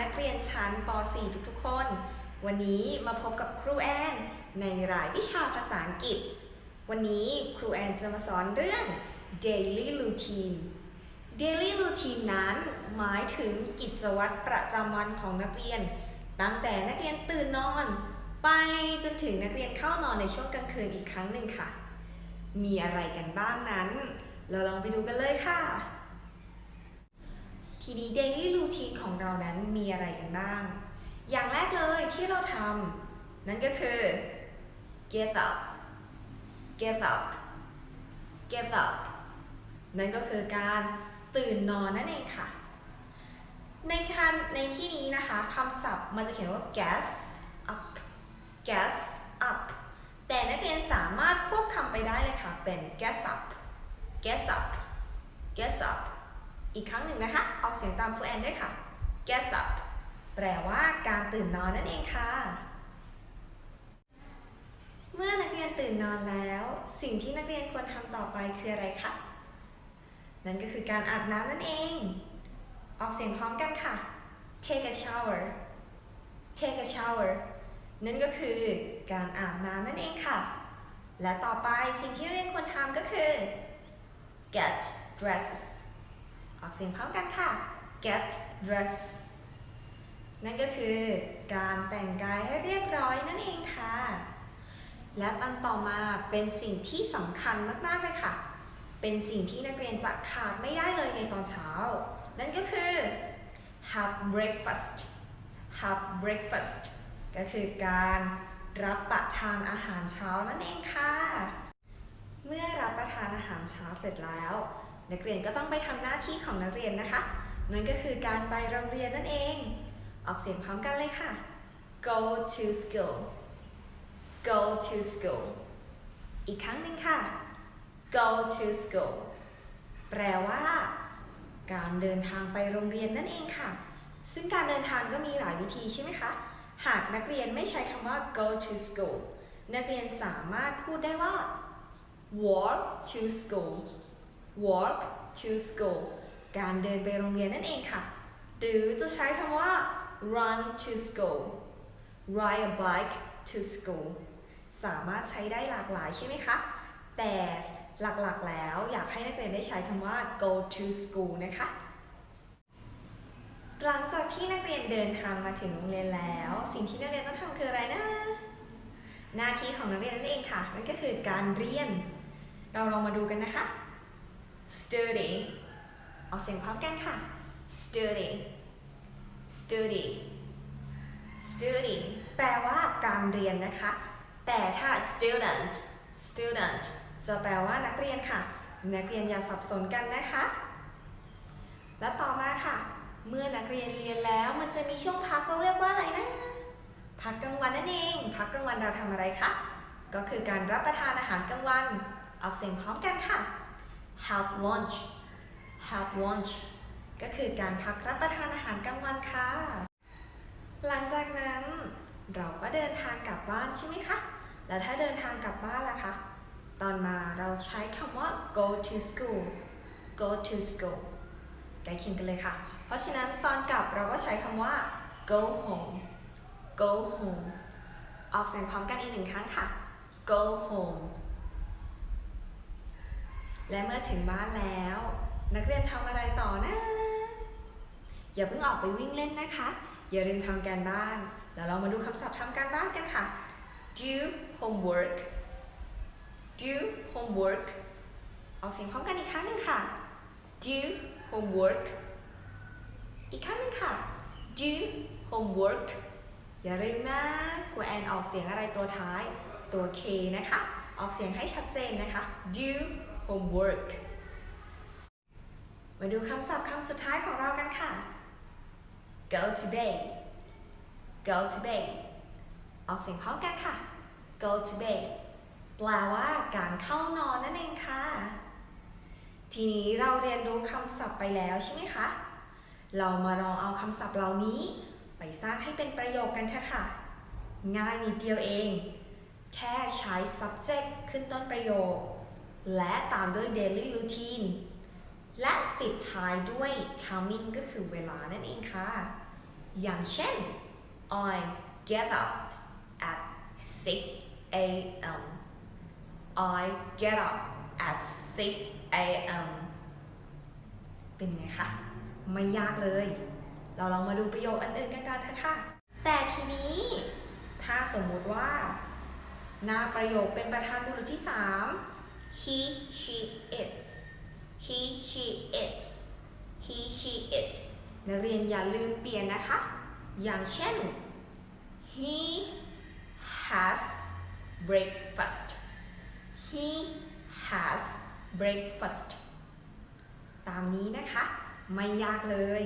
นักเรียนชั้นป .4 ทุกๆ คน วันนี้มาพบกับครูแอนในรายวิชาภาษาอังกฤษ วันนี้ครูแอนจะมาสอนเรื่อง daily routine daily routine นั้นหมายถึงกิจวัตรประจำวันของนักเรียน ตั้งแต่นักเรียนตื่นนอน ไปจนถึงนักเรียนเข้านอนในช่วงกลางคืนอีกครั้งหนึ่งค่ะ มีอะไรกันบ้างนั้น เราลองไปดูกันเลยค่ะ ทีนี้ daily routine ของเรานั้นมีอะไรกันบ้าง อย่างแรกเลยที่เราทำนั่นก็คือ get up get up get up นั่นก็คือการตื่นนอนนั่นเองค่ะ ในคันในที่นี้นะคะคำศัพท์มันจะเขียนว่า gas up gas up แต่นักเรียนสามารถควบคำไปได้เลยค่ะ เป็น gas up gas up gas up อีกครั้งหนึ่งนะคะ ออกเสียงตามครูแอนด้วยค่ะ gas up แปลว่าการตื่นนอนนั่นเองค่ะ เมื่อนักเรียนตื่นนอนแล้ว สิ่งที่นักเรียนควรทำต่อไปคืออะไรคะ นั่นก็คือการอาบน้ำนั่นเอง ออกเสียงพร้อมกันค่ะ take a shower take a shower นั่นก็คือการอาบน้ำนั่นเองค่ะ และต่อไปสิ่งที่เรียนควรทำก็คือ get dresses ออกเสียงพร้อมกันค่ะ get dresses นั่นก็คือการแต่งกายให้เรียบร้อยนั่นเองค่ะ และตอนต่อมาเป็นสิ่งที่สำคัญมากๆเลยค่ะ เป็นสิ่งที่นักเรียนจะขาดไม่ได้เลยในตอนเช้า นั่นก็คือ have breakfast have breakfast ก็คือการรับประทานอาหารเช้านั่นเองค่ะ เมื่อรับประทานอาหารเช้าเสร็จแล้ว นักเรียนก็ต้องไปทำหน้าที่ของนักเรียนนะคะนั่นก็คือการไปโรงเรียนนั่นเอง ออกเสียงพร้อมกันเลยค่ะ go to school go to school อีกครั้งหนึ่งค่ะ go to school แปลว่า การเดินทางไปโรงเรียนนั่นเองค่ะ ซึ่งการเดินทางก็มีหลายวิธีใช่ไหมคะ หากนักเรียนไม่ใช้คำว่า go to school นักเรียนสามารถพูดได้ว่า walk to school walk to school การเดินไปโรงเรียนนั่นเองค่ะ หรือจะใช้คำว่า run to school ride a bike to school สามารถใช้ได้หลากหลายใช่ไหมคะ แต่หลักๆแล้วอยากให้นักเรียนได้ใช้คำว่า go to school นะคะ หลังจากที่นักเรียนเดินทางมาถึงโรงเรียนแล้ว สิ่งที่นักเรียนต้องทำคืออะไรนะ หน้าที่ของนักเรียนนั่นเองค่ะ นั่นก็คือการเรียน เราลองมาดูกันนะคะ study ออกเสียงพร้อมกันค่ะ study study study แปลว่าการเรียนนะคะ แต่ถ้า student student จะแปลว่านักเรียนค่ะ นักเรียนอย่าสับสนกันนะคะ และต่อมาค่ะ เมื่อนักเรียนเรียนแล้วมันจะมีช่วงพักเราเรียกว่าอะไรนะ พักกลางวันนั่นเอง พักกลางวันเราทำอะไรคะ ก็คือการรับประทานอาหารกลางวัน ออกเสียงพร้อมกันค่ะ have lunch have lunch ก็คือการพักรับประทานอาหารกลางวันค่ะ หลังจากนั้นเราก็เดินทางกลับบ้านใช่ไหมคะ แล้วถ้าเดินทางกลับบ้านล่ะคะ ตอนมาเราใช้คำว่า go to school go to school ใกล้เคียงกันเลยค่ะ เพราะฉะนั้นตอนกลับเราก็ใช้คำว่า go home go home ออกเสียงพร้อมกันอีกหนึ่งครั้งค่ะ go home และเมื่อถึงบ้านแล้ว นักเรียนทำอะไรต่อนะ อย่าเพิ่งออกไปวิ่งเล่นนะคะ อย่าลืมทำการบ้าน แล้วเรามาดูคำศัพท์ทำการบ้านกันค่ะ do homework do homework ออกเสียงพร้อมกันอีกครั้งหนึ่งค่ะ do homework อีกครั้งหนึ่งค่ะ do homework อย่าลืมนะครูแอนออกเสียงอะไรตัวท้าย ตัว K นะคะ ออกเสียงให้ชัดเจนนะคะ do homework มาดูคำศัพท์คำสุดท้ายของเรากันค่ะ go to bed go to bed ออกเสียงพร้อมกันค่ะ go to bed แปลว่าการเข้านอนนั่นเองค่ะ ทีนี้เราเรียนรู้คำศัพท์ไปแล้วใช่ไหมคะ เรามาลองเอาคำศัพท์เหล่านี้ ไปสร้างให้เป็นประโยคกันเถอะค่ะ ง่ายนิดเดียวเอง แค่ใช้ subject ขึ้นต้นประโยค และตามด้วย daily routine และปิดท้ายด้วย timing ก็คือเวลานั่นเองค่ะ อย่างเช่น I get up at 6 a.m. I get up at 6 a.m. เป็นไงคะ ไม่ยากเลย เราลองมาดูประโยคอันอื่นกันกันเถอะค่ะ แต่ทีนี้ ถ้าสมมุติว่า หน้าประโยคเป็นประธานบุรุษที่ 3 he she it he she it he she it นักเรียนอย่าลืมเปลี่ยนนะคะ อย่างเช่น he has breakfast he has breakfast ตามนี้นะคะ ไม่ยากเลย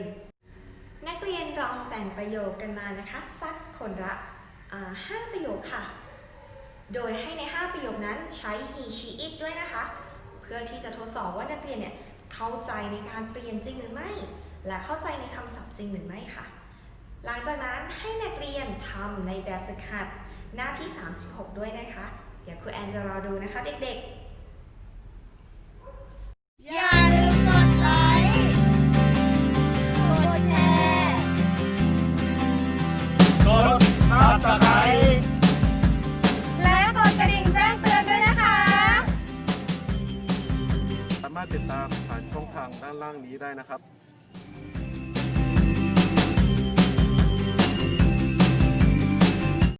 นักเรียนลองแต่งประโยคกันมานะคะ สักคนละห้าประโยคค่ะ โดยให้ใน 5 ประโยคนั้นใช้ he she it ด้วยนะคะ เพื่อที่จะทดสอบว่านักเรียนเนี่ยเข้าใจในการเปลี่ยนจริงหรือไม่ และเข้าใจในคำศัพท์จริงหรือไม่ค่ะ หลังจากนั้นให้นักเรียนทำในแบบฝึกหัดหน้าที่ 36 ด้วยนะคะ เดี๋ยวครูแอนจะรอดูนะคะเด็กๆ ด้านล่างนี้ได้นะครับ